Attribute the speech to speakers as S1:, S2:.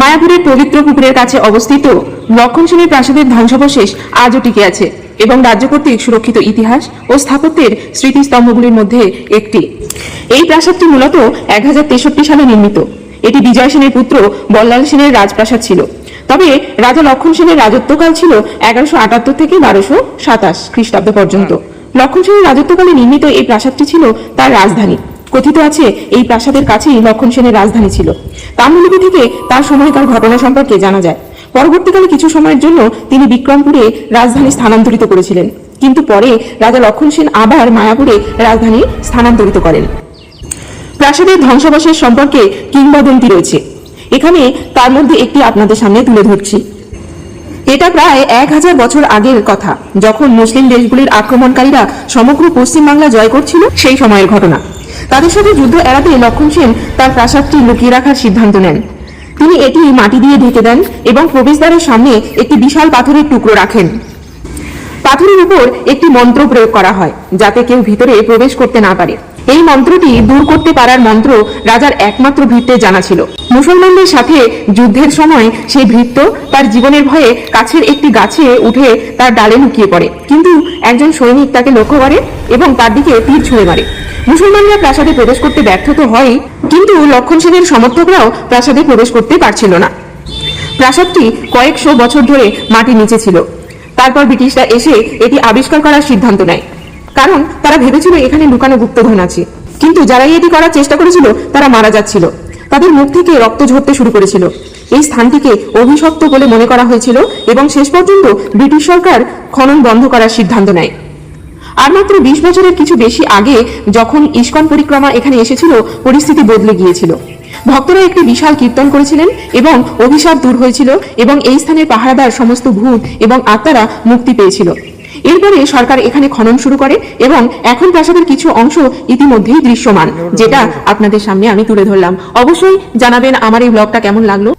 S1: মায়াপুরের পবিত্র পুকুরের কাছে অবস্থিত লক্ষণ সেনের প্রাসাদের ধ্বংসাবশেষ আজও টিকে আছে এবং রাজ্য কর্তৃক সুরক্ষিত ইতিহাস ও স্থাপত্যের স্মৃতিস্তম্ভগুলির মধ্যে একটি। এই প্রাসাদটি মূলত এক হাজার তেষট্টি সালে নির্মিত। এটি বিজয় সেনের পুত্র বল্লাল সেনের রাজপ্রাসাদ ছিল। তবে রাজা লক্ষণ সেনের রাজত্বকাল ছিল এগারোশো আটাত্তর থেকে বারোশো সাতাশ খ্রিস্টাব্দ পর্যন্ত। লক্ষণ সেনের রাজত্বকালে নির্মিত এই প্রাসাদটি ছিল তার রাজধানী। কথিত আছে, এই প্রাসাদের কাছেই লক্ষণ সেনের রাজধানী ছিল। তাম্রলিপি থেকে তার সময়কার ঘটনা সম্পর্কে জানা যায়। পরবর্তীকালে কিছু সময়ের জন্য তিনি বিক্রমপুরে রাজধানী স্থানান্তরিত করেছিলেন। কিন্তু পরে রাজা লক্ষণ সেন আবার মায়াপুরে রাজধানী স্থানান্তরিত করেন। প্রাসাদের ধ্বংসাবশেষ সম্পর্কে কিংবদন্তি রয়েছে। এখানে তার মধ্যে একটি আপনাদের সামনে তুলে ধরছি। এটা প্রায় এক হাজার বছর আগের কথা, যখন মুসলিম দেশগুলির আক্রমণকারীরা সমগ্র পশ্চিমবাংলা জয় করছিল সেই সময়ের ঘটনা। তাদের সাথে যুদ্ধ এড়াতে লক্ষণ সেন তার প্রাসাদটি লুকিয়ে রাখার সিদ্ধান্ত নেন। তিনি এটি মাটি দিয়ে ঢেকে দেন এবং প্রবেশদ্বারের সামনে একটি বিশাল পাথরের টুকরো রাখেন। পাথরের উপর একটি মন্ত্র প্রয়োগ করা হয়, যাতে কেউ ভিতরে প্রবেশ করতে না পারে। এই মন্ত্রটি দূর করতে পারার মন্ত্র রাজার একমাত্র ভৃত্যের জানা ছিল। মুসলমানদের সাথে যুদ্ধের সময় সেই ভৃত্য তার জীবনের ভয়ে কাছের একটি গাছে উঠে তার ডালে লুকিয়ে পড়ে। কিন্তু একজন সৈনিক তাকে লক্ষ্য করে এবং তার দিকে তীর ছুঁড়ে মারে। মুসলমানরা প্রাসাদে প্রবেশ করতে ব্যর্থ তো হয় কিন্তু লক্ষণ সেনের সমর্থকরাও প্রাসাদে প্রবেশ করতে পারছিল না। প্রাসাদটি কয়েকশো বছর ধরে মাটির নিচে ছিল। তারপর ব্রিটিশরা এসে এটি আবিষ্কার করার সিদ্ধান্ত নেয়। কারণ তারা ভেবেছিল এখানে লুকানো গুপ্তধন আছে। কিন্তু যারাই এটি করার চেষ্টা করেছিল, তারা মারা যাচ্ছিল। তাদের মুখ থেকে রক্ত ঝরতে শুরু করেছিল। এই স্থানটিকে অভিশপ্ত বলে মনে করা হয়েছিল এবং শেষ পর্যন্ত ব্রিটিশ সরকার খনন বন্ধ করার সিদ্ধান্ত নেয়। আর মাত্র বিশ বছরের কিছু বেশি আগে, যখন ইস্কন পরিক্রমা এখানে এসেছিল, পরিস্থিতি বদলে গিয়েছিল। ভক্তরা একটি বিশাল কীর্তন করেছিলেন এবং অভিশাপ দূর হয়েছিল এবং এই স্থানের পাহারাদার সমস্ত ভূত এবং আত্মারা মুক্তি পেয়েছিল। এরপরে সরকার এখানে খনন শুরু করে এবং এখন প্রাসাদের কিছু অংশ ইতিমধ্যেই দৃশ্যমান, যেটা আপনাদের সামনে আমি তুলে ধরলাম। অবশ্যই জানাবেন আমার এই ব্লগটা কেমন লাগল।